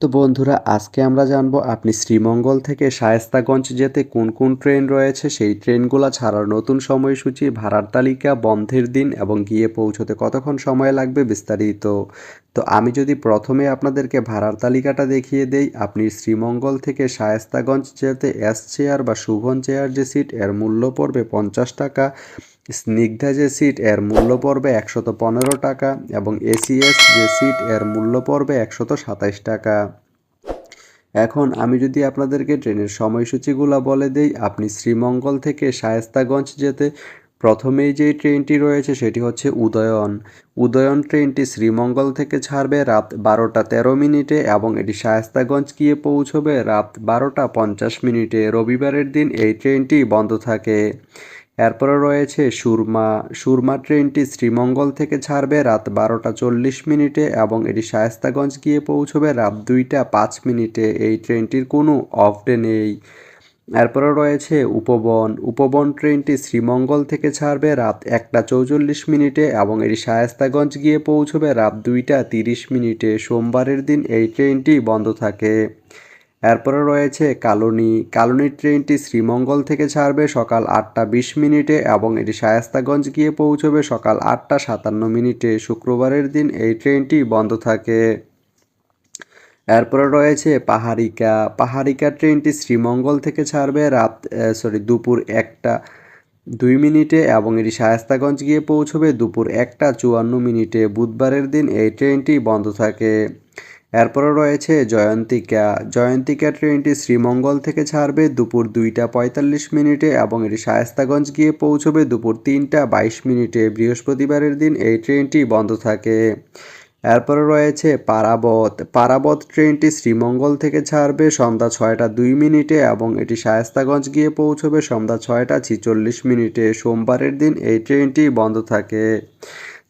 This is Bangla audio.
তো বন্ধুরা, আজকে আমরা জানব আপনি শ্রীমঙ্গল থেকে শায়েস্তাগঞ্জ যেতে কোন কোন ট্রেন রয়েছে? সেই ট্রেনগুলো ছাড়ার নতুন সময়সূচি, ভাড়ার তালিকা, বন্ধের দিন এবং গিয়ে পৌঁছতে কতক্ষণ সময় লাগবে বিস্তারিত তো আমি যদি প্রথমে আপনাদেরকে ভাড়ার তালিকাটা দেখিয়ে দেই, আপনি শ্রীমঙ্গল থেকে শায়েস্তাগঞ্জ যেতে এস চেয়ার বা শুভন চেয়ার যে সিট এর মূল্য পড়বে পঞ্চাশ টাকা। স্নিগ্ধা যে সিট এর মূল্য পড়বে একশত পনেরো টাকা এবং এসিএস যে সিট এর মূল্য পড়বে একশত সাতাইশ টাকা। এখন আমি যদি আপনাদেরকে ট্রেনের সময়সূচিগুলো বলে দেই, আপনি শ্রীমঙ্গল থেকে শায়েস্তাগঞ্জ যেতে প্রথমেই যে ট্রেনটি রয়েছে সেটি হচ্ছে উদয়ন। উদয়ন ট্রেনটি শ্রীমঙ্গল থেকে ছাড়বে রাত বারোটা তেরো মিনিটে এবং এটি শায়েস্তাগঞ্জ গিয়ে পৌঁছবে রাত বারোটা পঞ্চাশ মিনিটে। রবিবারের দিন এই ট্রেনটি বন্ধ থাকে। এরপরে রয়েছে সুরমা। সুরমা ট্রেনটি শ্রীমঙ্গল থেকে ছাড়বে রাত বারোটা চল্লিশ মিনিটে এবং এটি শায়েস্তাগঞ্জ গিয়ে পৌঁছবে রাত দুইটা পাঁচ মিনিটে। এই ট্রেনটির কোনো অফ ডে নেই। এরপরে রয়েছে উপবন। উপবন ট্রেনটি শ্রীমঙ্গল থেকে ছাড়বে রাত একটা চৌচল্লিশ মিনিটে এবং এটি শায়েস্তাগঞ্জ গিয়ে পৌঁছবে রাত দুইটা তিরিশ মিনিটে। সোমবারের দিন এই ট্রেনটি বন্ধ থাকে। এরপরে রয়েছে কালনি। কালনি ট্রেনটি শ্রীমঙ্গল থেকে ছাড়বে সকাল আটটা বিশ মিনিটে এবং এটি শায়েস্তাগঞ্জ গিয়ে পৌঁছবে সকাল আটটা সাতান্ন মিনিটে। শুক্রবারের দিন এই ট্রেনটি বন্ধ থাকে। এরপরে রয়েছে পাহাড়িকা। পাহাড়িকা ট্রেনটি শ্রীমঙ্গল থেকে ছাড়বে রাত সরি দুপুর একটা দুই মিনিটে এবং এটি শায়েস্তাগঞ্জ গিয়ে পৌঁছবে দুপুর একটা চুয়ান্ন মিনিটে। বুধবারের দিন এই ট্রেনটি বন্ধ থাকে। এরপরে রয়েছে জয়ন্তিকা। জয়ন্তিকা ট্রেনটি শ্রীমঙ্গল থেকে ছাড়বে দুপুর দুইটা পঁয়তাল্লিশ মিনিটে এবং এটি শায়েস্তাগঞ্জ গিয়ে পৌঁছবে দুপুর তিনটা বাইশ মিনিটে। বৃহস্পতিবারের দিন এই ট্রেনটি বন্ধ থাকে। এরপরে রয়েছে পারাবত। পারাবত ট্রেনটি শ্রীমঙ্গল থেকে ছাড়বে সন্ধ্যা ছয়টা দুই মিনিটে এবং এটি শায়স্তাগঞ্জ গিয়ে পৌঁছবে সন্ধ্যা ছয়টা ছিচল্লিশ মিনিটে। সোমবারের দিন এই ট্রেনটি বন্ধ থাকে।